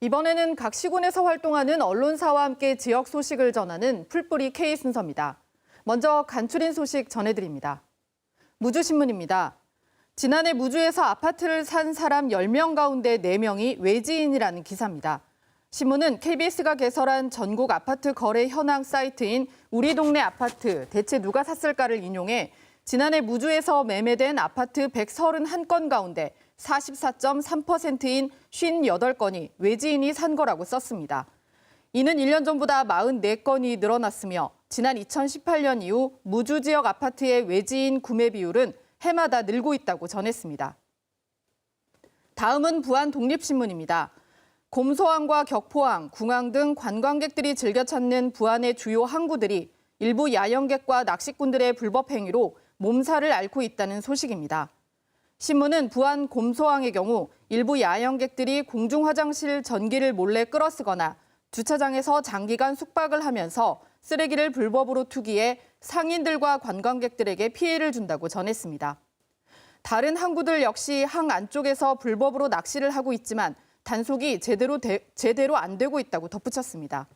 이번에는 각 시군에서 활동하는 언론사와 함께 지역 소식을 전하는 풀뿌리 K 순서입니다. 먼저 간추린 소식 전해드립니다. 무주신문입니다. 지난해 무주에서 아파트를 산 사람 10명 가운데 4명이 외지인이라는 기사입니다. 신문은 KBS가 개설한 전국 아파트 거래 현황 사이트인 우리 동네 아파트 대체 누가 샀을까를 인용해 지난해 무주에서 매매된 아파트 131건 가운데 44.3%인 58건이 외지인이 산 거라고 썼습니다. 이는 1년 전보다 44건이 늘어났으며 지난 2018년 이후 무주 지역 아파트의 외지인 구매 비율은 해마다 늘고 있다고 전했습니다. 다음은 부안 독립신문입니다. 곰소항과 격포항, 궁항 등 관광객들이 즐겨 찾는 부안의 주요 항구들이 일부 야영객과 낚시꾼들의 불법 행위로 몸살을 앓고 있다는 소식입니다. 신문은 부안 곰소항의 경우 일부 야영객들이 공중 화장실 전기를 몰래 끌어 쓰거나 주차장에서 장기간 숙박을 하면서 쓰레기를 불법으로 투기해 상인들과 관광객들에게 피해를 준다고 전했습니다. 다른 항구들 역시 항 안쪽에서 불법으로 낚시를 하고 있지만 단속이 제대로 되- 제대로 안 되고 있다고 덧붙였습니다.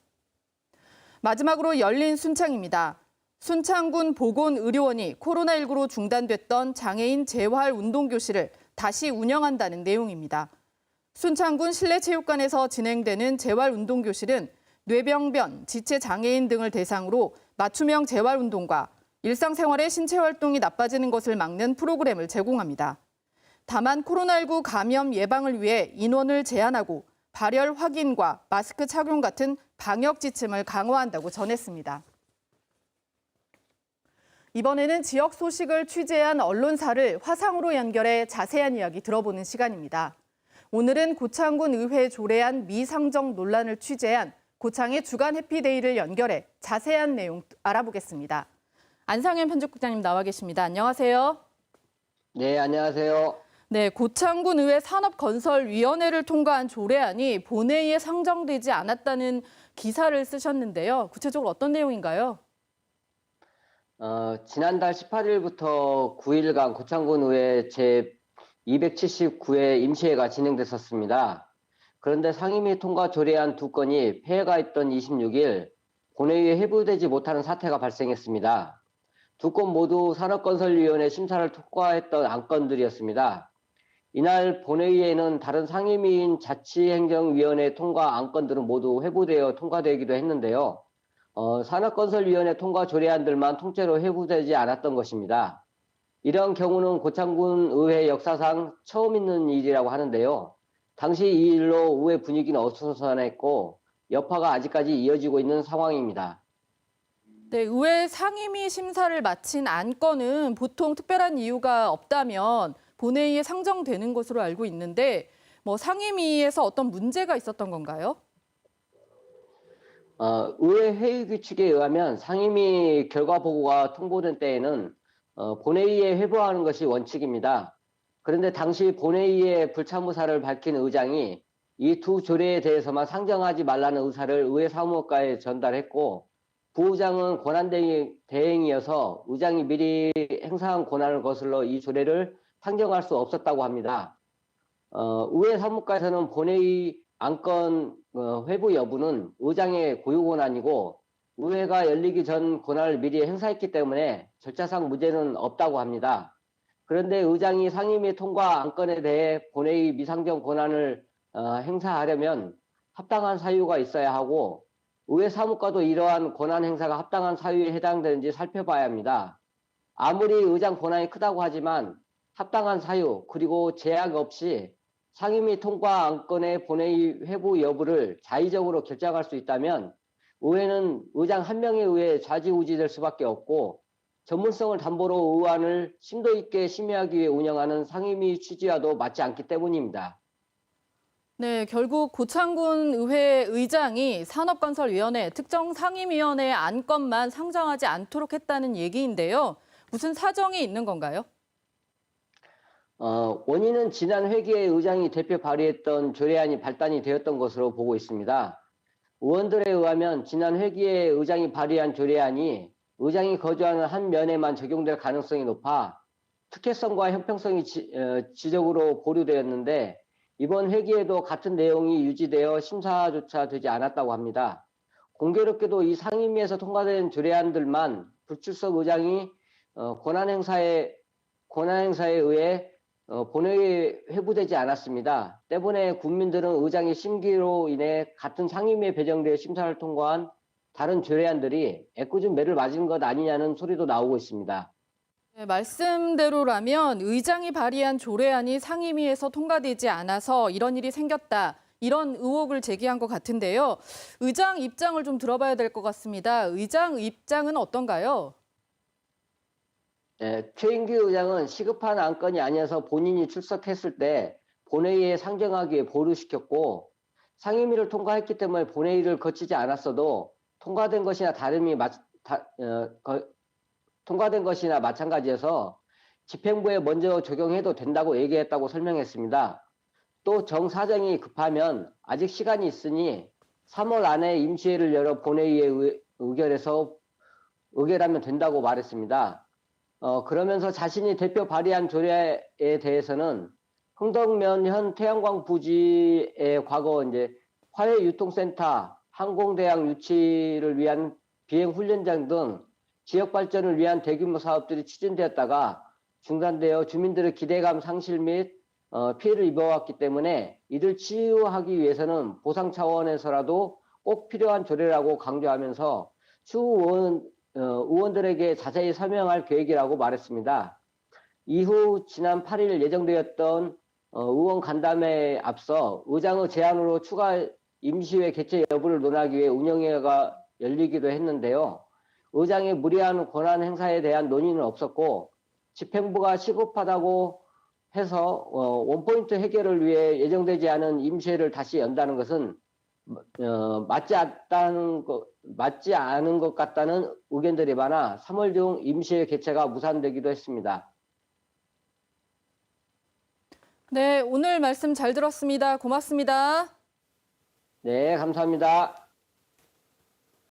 마지막으로 열린 순창입니다. 순창군 보건의료원이 코로나19로 중단됐던 장애인 재활 운동교실을 다시 운영한다는 내용입니다. 순창군 실내체육관에서 진행되는 재활 운동교실은 뇌병변, 지체 장애인 등을 대상으로 맞춤형 재활 운동과 일상생활의 신체 활동이 나빠지는 것을 막는 프로그램을 제공합니다. 다만 코로나19 감염 예방을 위해 인원을 제한하고 발열 확인과 마스크 착용 같은 방역 지침을 강화한다고 전했습니다. 이번에는 지역 소식을 취재한 언론사를 화상으로 연결해 자세한 이야기 들어보는 시간입니다. 오늘은 고창군 의회 조례안 미상정 논란을 취재한 고창의 주간 해피데이를 연결해 자세한 내용 알아보겠습니다. 안상현 편집국장님 나와 계십니다. 안녕하세요. 네, 안녕하세요. 네, 고창군 의회 산업건설위원회를 통과한 조례안이 본회의에 상정되지 않았다는 기사를 쓰셨는데요. 구체적으로 어떤 내용인가요? 어, 지난달 18일부터 9일간 고창군 의회 제 279회 임시회가 진행됐었습니다. 그런데 상임위 통과 조례안 두 건이 폐회가 있던 26일 본회의에 회부되지 못하는 사태가 발생했습니다. 두 건 모두 산업건설위원회 심사를 통과했던 안건들이었습니다. 이날 본회의에는 다른 상임위인 자치행정위원회 통과 안건들은 모두 회부되어 통과되기도 했는데요. 어, 산업건설위원회 통과 조례안들만 통째로 회부되지 않았던 것입니다. 이런 경우는 고창군 의회 역사상 처음 있는 일이라고 하는데요. 당시 이 일로 의회 분위기는 어수선했고 여파가 아직까지 이어지고 있는 상황입니다. 네, 의회 상임위 심사를 마친 안건은 보통 특별한 이유가 없다면 본회의에 상정되는 것으로 알고 있는데 뭐 상임위에서 어떤 문제가 있었던 건가요? 어, 의회 회의 규칙에 의하면 상임위 결과 보고가 통보된 때에는 어, 본회의에 회부하는 것이 원칙입니다. 그런데 당시 본회의에 불참의사를 밝힌 의장이 이 두 조례에 대해서만 상정하지 말라는 의사를 의회 사무국가에 전달했고 부의장은 권한 대행- 대행이어서 의장이 미리 행사한 권한을 거슬러 이 조례를 상정할 수 없었다고 합니다. 어, 의회 사무과에서는 본회의 안건 어, 회부 여부는 의장의 고유 권한이고 의회가 열리기 전 권한을 미리 행사했기 때문에 절차상 문제는 없다고 합니다. 그런데 의장이 상임위 통과 안건에 대해 본회의 미상정 권한을 어, 행사하려면 합당한 사유가 있어야 하고 의회 사무과도 이러한 권한 행사가 합당한 사유에 해당되는지 살펴봐야 합니다. 아무리 의장 권한이 크다고 하지만 합당한 사유 그리고 제약 없이 상임위 통과 안건의 본회의 회부 여부를 자의적으로 결정할 수 있다면 의회는 의장 한 명에 의해 좌지우지될 수밖에 없고 전문성을 담보로 의안을 심도 있게 심의하기 위해 운영하는 상임위 취지와도 맞지 않기 때문입니다. 네, 결국 고창군 의회 의장이 산업건설위원회 특정 상임위원회 안건만 상정하지 않도록 했다는 얘기인데요. 무슨 사정이 있는 건가요? 어, 원인은 지난 회기에 의장이 대표 발의했던 조례안이 발단이 되었던 것으로 보고 있습니다. 의원들에 의하면 지난 회기에 의장이 발의한 조례안이 의장이 거주하는 한 면에만 적용될 가능성이 높아 특혜성과 형평성이 지, 어, 지적으로 보류되었는데 이번 회기에도 같은 내용이 유지되어 심사조차 되지 않았다고 합니다. 공교롭게도 이 상임위에서 통과된 조례안들만 불출석 의장이 어, 권한 행사에 권한 행사에 의해 어, 본회의에 회부되지 않았습니다. 때문에 국민들은 의장의 심기로 인해 같은 상임위에 배정되어 심사를 통과한 다른 조례안들이 애꿎은 매를 맞은 것 아니냐는 소리도 나오고 있습니다. 네, 말씀대로라면 의장이 발의한 조례안이 상임위에서 통과되지 않아서 이런 일이 생겼다. 이런 의혹을 제기한 것 같은데요. 의장 입장을 좀 들어봐야 될 것 같습니다. 의장 입장은 어떤가요? 예, 최인규 의장은 시급한 안건이 아니어서 본인이 출석했을 때 본회의에 상정하기 위해 보류시켰고 상임위를 통과했기 때문에 본회의를 거치지 않았어도 통과된 것이나 다름이 마, 다, 어, 거- 통과된 것이나 마찬가지여서 집행부에 먼저 적용해도 된다고 얘기했다고 설명했습니다. 또 정사정이 급하면 아직 시간이 있으니 3월 안에 임시회를 열어 본회의에 의- 의결해서 의결하면 된다고 말했습니다. 어, 그러면서 자신이 대표 발의한 조례에 대해서는 흥덕면 현 태양광 부지의 과거 이제 화해유통센터, 항공대항 유치를 위한 비행 훈련장 등 지역 발전을 위한 대규모 사업들이 추진되었다가 중단되어 주민들의 기대감 상실 및 어, 피해를 입어왔기 때문에 이를 치유하기 위해서는 보상 차원에서라도 꼭 필요한 조례라고 강조하면서 추후 의원, 어, 의원들에게 자세히 설명할 계획이라고 말했습니다. 이후 지난 8일 예정되었던 어, 의원 간담회에 앞서 의장의 제안으로 추가 임시회 개최 여부를 논하기 위해 운영회가 열리기도 했는데요. 의장의 무리한 권한 행사에 대한 논의는 없었고 집행부가 시급하다고 해서 어, 원포인트 해결을 위해 예정되지 않은 임시회를 다시 연다는 것은 어, 맞지 않다는 것, 맞지 않은 것 같다는 의견들이 많아 3월 중 임시회 개최가 무산되기도 했습니다. 네, 오늘 말씀 잘 들었습니다. 고맙습니다. 네, 감사합니다.